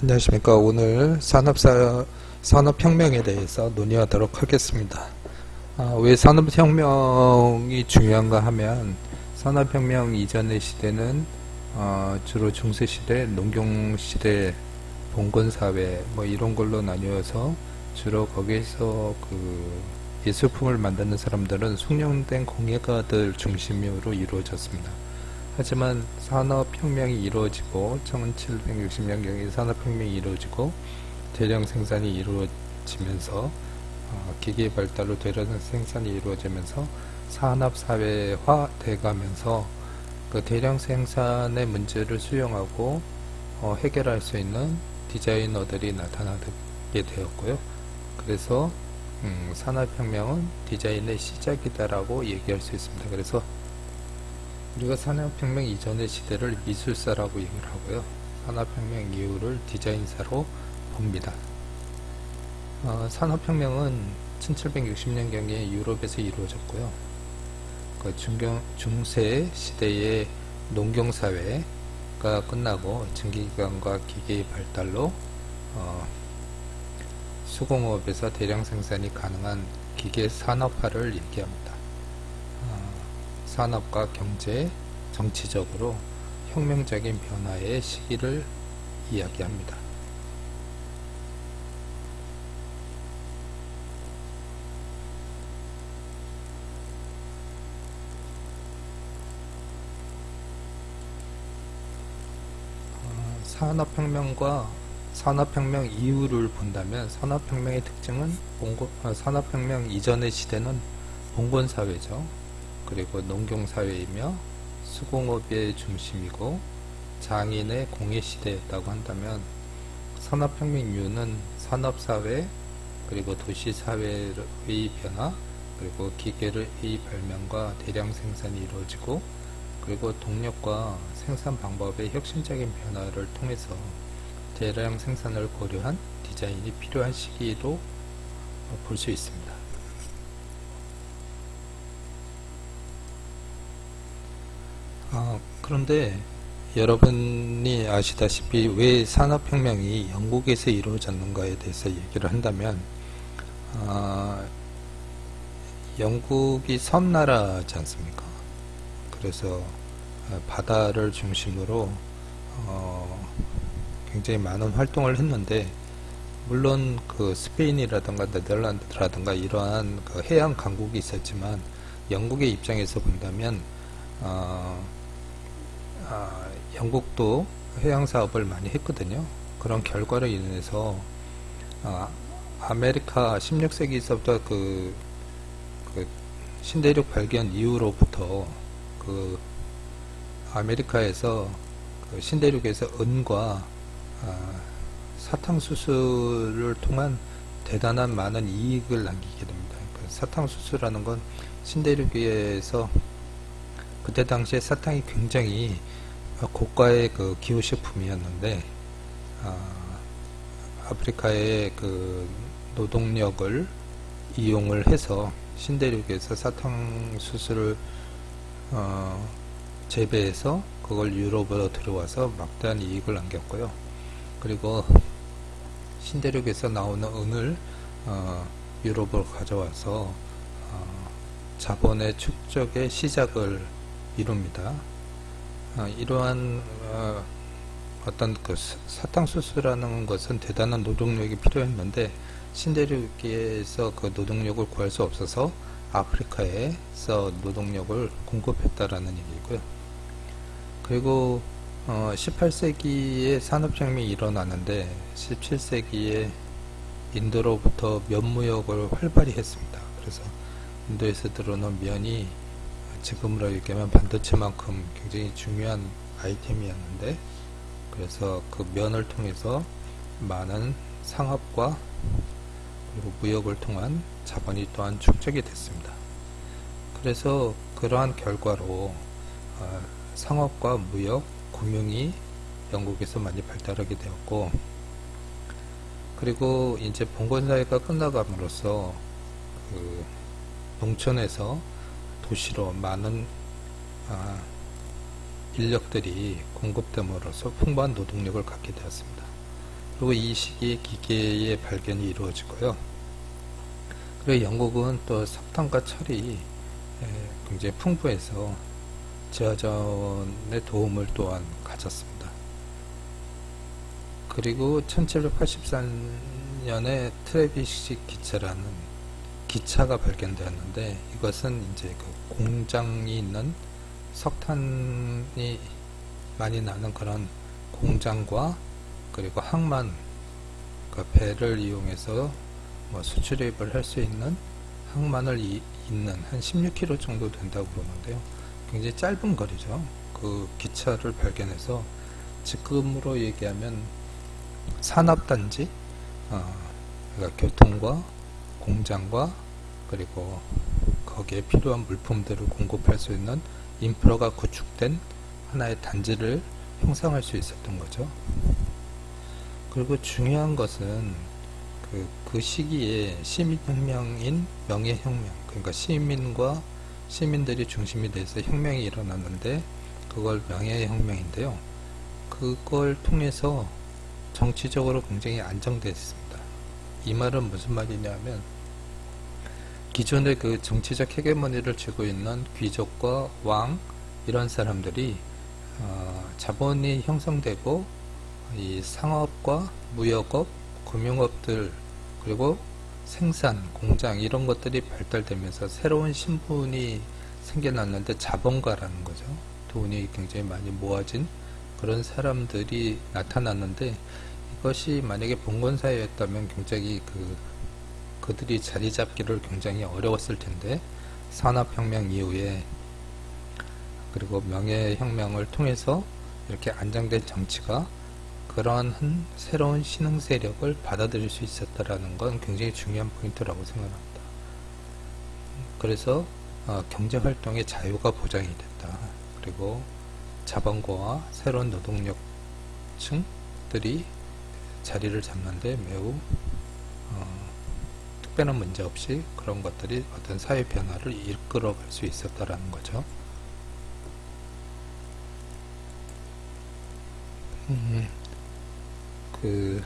안녕하십니까. 오늘 산업사, 산업혁명에 대해서 논의하도록 하겠습니다. 아, 왜 산업혁명이 중요한가 하면 산업혁명 이전의 시대는 어, 주로 중세시대, 농경시대, 봉건사회 뭐 이런 걸로 나뉘어서 주로 거기에서 그 예술품을 만드는 사람들은 숙련된 공예가들 중심으로 이루어졌습니다. 하지만 산업혁명이 이루어지고 1760년경에 산업혁명이 이루어지고 대량 생산이 이루어지면서 어, 기계 발달로 대량 생산이 이루어지면서 산업사회화 돼가면서 그 대량 생산의 문제를 수용하고 어, 해결할 수 있는 디자이너들이 나타나게 되었고요. 그래서 음, 산업혁명은 디자인의 시작이다라고 얘기할 수 있습니다. 그래서 우리가 산업혁명 이전의 시대를 미술사라고 얘기를 하고요. 산업혁명 이후를 디자인사로 봅니다. 어, 산업혁명은 1760년경에 유럽에서 이루어졌고요. 그 중경, 중세 시대의 농경사회가 끝나고 증기기관과 기계의 발달로 어, 수공업에서 대량 생산이 가능한 기계 산업화를 얘기합니다. 어, 산업과 경제, 정치적으로 혁명적인 변화의 시기를 이야기합니다. 어, 산업혁명과 산업혁명 이후를 본다면 산업혁명의 특징은 어, 산업혁명 이전의 시대는 봉건사회죠. 그리고 농경사회이며 수공업의 중심이고 장인의 공예시대였다고 한다면 산업혁명 이후는 산업사회 그리고 도시사회의 변화 그리고 기계의 발명과 대량 생산이 이루어지고 그리고 동력과 생산 방법의 혁신적인 변화를 통해서 대량 생산을 고려한 디자인이 필요한 시기로 볼 수 있습니다. 아, 그런데 여러분이 아시다시피 왜 산업혁명이 영국에서 이루어졌는가에 대해서 얘기를 한다면 아, 영국이 섬나라지 않습니까? 그래서 아, 바다를 중심으로 어, 굉장히 많은 활동을 했는데 물론 그 스페인이라든가 네덜란드라든가 이러한 그 해양 강국이 있었지만 영국의 입장에서 본다면 어, 아, 영국도 해양 사업을 많이 했거든요. 그런 결과로 인해서 아, 아메리카 16세기서부터 그, 그 신대륙 발견 이후로부터 그 아메리카에서 그 신대륙에서 은과 아, 사탕수수를 통한 대단한 많은 이익을 남기게 됩니다. 그 사탕수수라는 건 신대륙에서 그때 당시에 사탕이 굉장히 고가의 그 기호식품이었는데 아, 아프리카의 그 노동력을 이용을 해서 신대륙에서 사탕 수수를 어, 재배해서 그걸 유럽으로 들어와서 막대한 이익을 남겼고요. 그리고 신대륙에서 나오는 은을 어, 유럽으로 가져와서 어, 자본의 축적의 시작을 이룹니다. 어, 이러한 어, 어떤 그 사탕수수라는 것은 대단한 노동력이 필요했는데 신대륙에서 그 노동력을 구할 수 없어서 아프리카에서 노동력을 공급했다라는 얘기고요. 그리고 어, 18세기에 산업혁명이 일어나는데 17세기에 인도로부터 면 무역을 활발히 했습니다. 그래서 인도에서 들어오는 면이 지금으로 얘기하면 반도체만큼 굉장히 중요한 아이템이었는데 그래서 그 면을 통해서 많은 상업과 그리고 무역을 통한 자본이 또한 축적이 됐습니다. 그래서 그러한 결과로 어, 상업과 무역, 금융이 영국에서 많이 발달하게 되었고 그리고 이제 봉건사회가 끝나감으로써 그 농촌에서 도시로 많은 아, 인력들이 공급됨으로써 풍부한 노동력을 갖게 되었습니다. 그리고 이 시기에 기계의 발견이 이루어지고요. 그리고 영국은 또 석탄과 철이 에, 굉장히 풍부해서 제어전의 도움을 또한 가졌습니다. 그리고 1783년에 트레비시 기차라는 기차가 발견되었는데 이것은 이제 그 공장이 있는 석탄이 많이 나는 그런 공장과 그리고 항만 그 배를 이용해서 뭐 수출입을 할 수 있는 항만을 이, 있는 한 16km 정도 된다고 그러는데요. 굉장히 짧은 거리죠. 그 기차를 발견해서 지금으로 얘기하면 산업단지, 어, 그러니까 교통과 공장과 그리고 거기에 필요한 물품들을 공급할 수 있는 인프라가 구축된 하나의 단지를 형성할 수 있었던 거죠. 그리고 중요한 것은 그, 그 시기에 시민혁명인 명예혁명, 그러니까 시민과 시민들이 중심이 돼서 혁명이 일어났는데 그걸 명예혁명인데요. 그걸 통해서 정치적으로 굉장히 안정됐습니다. 이 말은 무슨 말이냐면 기존의 그 정치적 헤게모니를 쥐고 있는 귀족과 왕 이런 사람들이 어, 자본이 형성되고 이 상업과 무역업, 금융업들 그리고 생산, 공장 이런 것들이 발달되면서 새로운 신분이 생겨났는데 자본가라는 거죠. 돈이 굉장히 많이 모아진 그런 사람들이 나타났는데 이것이 만약에 봉건사회였다면 굉장히 그 그들이 자리 잡기를 굉장히 어려웠을 텐데 산업혁명 이후에 그리고 명예혁명을 통해서 이렇게 안정된 정치가 그러한 새로운 신흥 세력을 받아들일 수 있었다라는 건 굉장히 중요한 포인트라고 생각합니다. 그래서 어, 경제 활동의 자유가 보장이 됐다. 그리고 자본가와 새로운 노동력층들이 자리를 잡는데 매우 어, 특별한 문제 없이 그런 것들이 어떤 사회 변화를 이끌어 갈 수 있었다라는 거죠. 음, 그